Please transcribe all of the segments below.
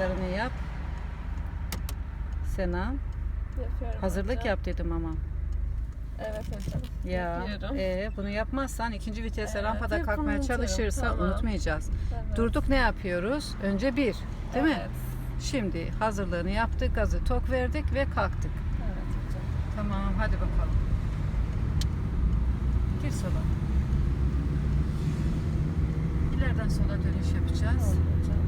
Hazırlıklarını yap. Sena. Yapıyorum Hazırlık hocam. yap dedim ama. Evet hocam. Ya Yapıyorum. e, bunu yapmazsan ikinci vitese Evet, rampada kalkmaya çalışırsa tamam. unutmayacağız. Evet. Durduk ne yapıyoruz? Önce bir. Değil mi? Evet. Şimdi hazırlığını yaptık, gazı tok verdik ve kalktık. Evet hocam. Tamam hadi bakalım. Gir sola. İleriden sola dönüş yapacağız. Oldu hocam.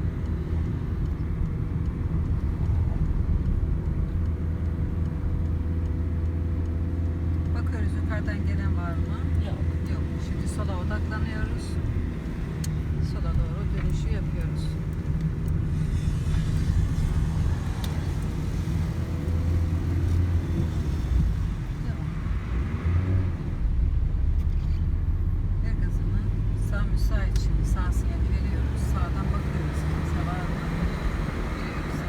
Yukarıdan gelen var mı? Yok. Yok. Şimdi sola odaklanıyoruz. Sola doğru dönüşü yapıyoruz. Sağ müsait şimdi. Sağ sinyali veriyoruz. Sağdan bakıyoruz. Kimse var mı? Giriyoruz.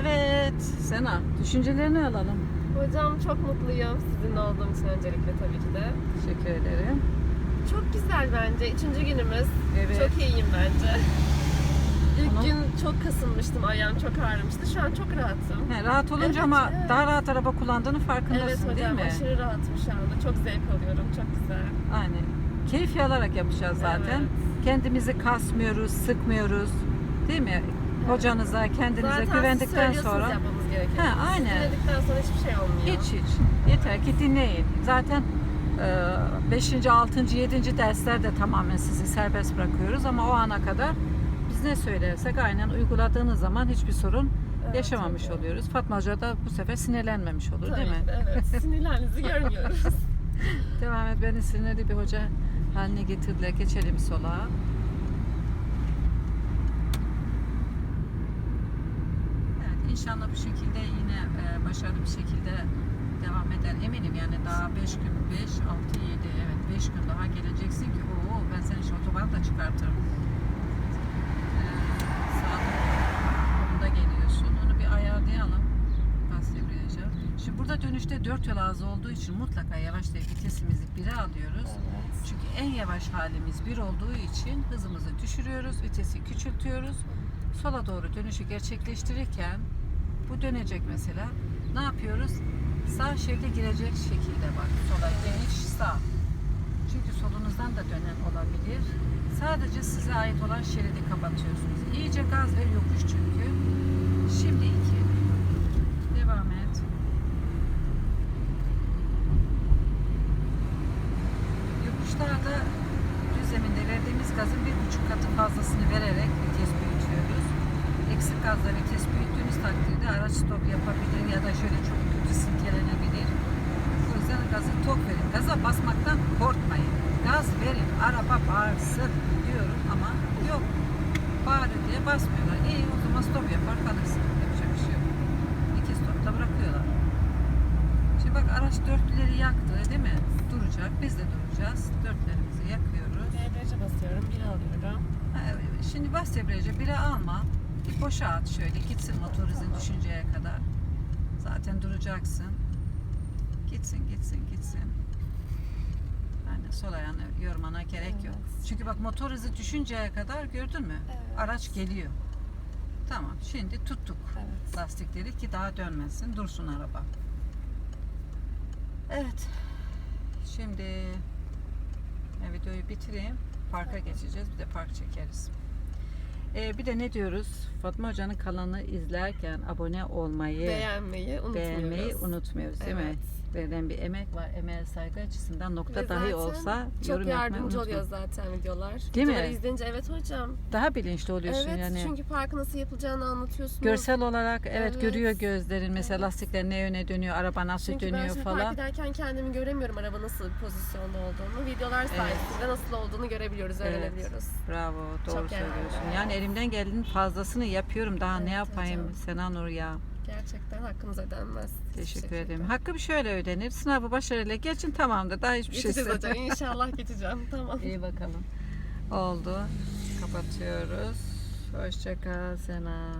Evet. Sena, düşüncelerini alalım. Hocam çok mutluyum sizinle olduğum için öncelikle tabii ki de. Teşekkür ederim. Çok güzel bence. Üçüncü günümüz. Evet. Çok iyiyim bence. İlk Ama- gün çok kasılmıştım. Ayağım çok ağrımıştı. Şu an çok rahatım. He, rahat olunca Evet, ama evet. daha rahat araba kullandığını farkındasın Evet değil hocam mi? aşırı rahatım şu anda. Çok zevk alıyorum. Çok güzel. Aynen. Keyif alarak yapacağız zaten. Evet. Kendimizi kasmıyoruz, sıkmıyoruz. Değil mi? Hocanıza, kendinize Zaten güvendikten sonra yapmamız. Ha, aynen. Siz dinledikten sonra hiçbir şey olmuyor. hiç hiç. Yeter ki dinleyin. Zaten 5. 6. 7. derslerde tamamen sizi serbest bırakıyoruz ama o ana kadar biz ne söylersek aynen uyguladığınız zaman hiçbir sorun Evet, yaşamamış tabii. oluyoruz. Fatma Hoca da bu sefer sinirlenmemiş olur Tabii değil mi? de, evet. Sinirlerinizi görmüyoruz. Devam et. Beni sinirli bir hoca haline getirdiler. Geçelim sola. Evet, inşallah bu şekilde yine e, başarılı bir şekilde devam eder. Eminim yani daha 5 gün, 5, 6, 7, evet 5 gün daha geleceksin ki o ben seni şu otobanı da çıkartırım. Ee, geliyorsun. Onu bir ayarlayalım. Bas debriyaja. Şimdi burada dönüşte 4 yol ağzı olduğu için mutlaka yavaşlayıp vitesimizi 1'e alıyoruz. Evet. Çünkü en yavaş halimiz bir olduğu için hızımızı düşürüyoruz, vitesi küçültüyoruz. Sola doğru dönüşü gerçekleştirirken bu dönecek mesela. Ne yapıyoruz? Sağ şeride girecek şekilde bak. Sola geniş sağ. Çünkü solunuzdan da dönen olabilir. Sadece size ait olan şeridi kapatıyorsunuz. İyice gaz ver yokuş çünkü. Şimdi iki. Devam et. Yokuşlarda düz zeminde verdiğimiz gazın bir buçuk katı fazlasını vererek vites büyütüyoruz. Eksik gazla vites büyüttüğünüz takdirde araç stop yapabilir ya da şöyle çok kötü silkelenebilir. O yüzden gazı tok verin. Gaza basmaktan korkmayın. Gaz verin, araba bağırsın diyorum ama yok. Bağırır diye basmıyorlar. İyi o zaman stop yapar kalırsın. Yapacak bir şey yok. İki stopta bırakıyorlar. Şimdi bak araç dörtlüleri yaktı değil mi? Duracak. Biz de duracağız. Dörtlerimizi yakıyoruz. Debriyaja basıyorum. Bir alıyorum. Şimdi bas debriyaja bire alma. Boşa at şöyle. Gitsin motor hızın düşünceye kadar. Zaten duracaksın. Gitsin gitsin gitsin. Yani sol ayağını yormana gerek yok. Evet. Çünkü bak motor hızı düşünceye kadar gördün mü? Evet. Araç geliyor. Tamam şimdi tuttuk Evet. lastikleri ki daha dönmesin dursun araba. Evet. Şimdi videoyu bitireyim. Parka geçeceğiz. Bir de park çekeriz. E, bir de ne diyoruz? Fatma Hoca'nın kanalını izlerken abone olmayı, Beğenmeyi unutmuyoruz. beğenmeyi unutmuyoruz değil mi? Verilen bir emek var. Emeğe saygı açısından nokta Ve dahi zaten olsa çok yorum yapmayı yardımcı unutma. oluyor zaten videolar. Değil mi? Videoları izleyince evet hocam. Daha bilinçli oluyorsun evet yani. çünkü parkı nasıl yapılacağını anlatıyorsunuz. Görsel olarak evet, Evet. görüyor gözlerin. Mesela lastikler ne yöne dönüyor, araba nasıl Çünkü ben dönüyor şimdi falan. park ederken kendimi göremiyorum araba nasıl bir pozisyonda olduğunu. Videolar sayesinde nasıl olduğunu görebiliyoruz, Evet. öğrenebiliyoruz. Bravo, doğru yararlı. söylüyorsun. Yani elimden geldiğinin fazlasını yapıyorum. Daha ne Evet yapayım hocam. Sena Nur ya. Gerçekten hakkınız ödenmez. Teşekkür şekilde. ederim. Hakkı bir şöyle ödenir. Sınavı başarıyla geçin tamamdır. Daha hiçbir şey Geçeceğiz istemiyorum. hocam. İnşallah geçeceğim. Tamam. İyi bakalım. Oldu. Kapatıyoruz. Hoşça kal Sena.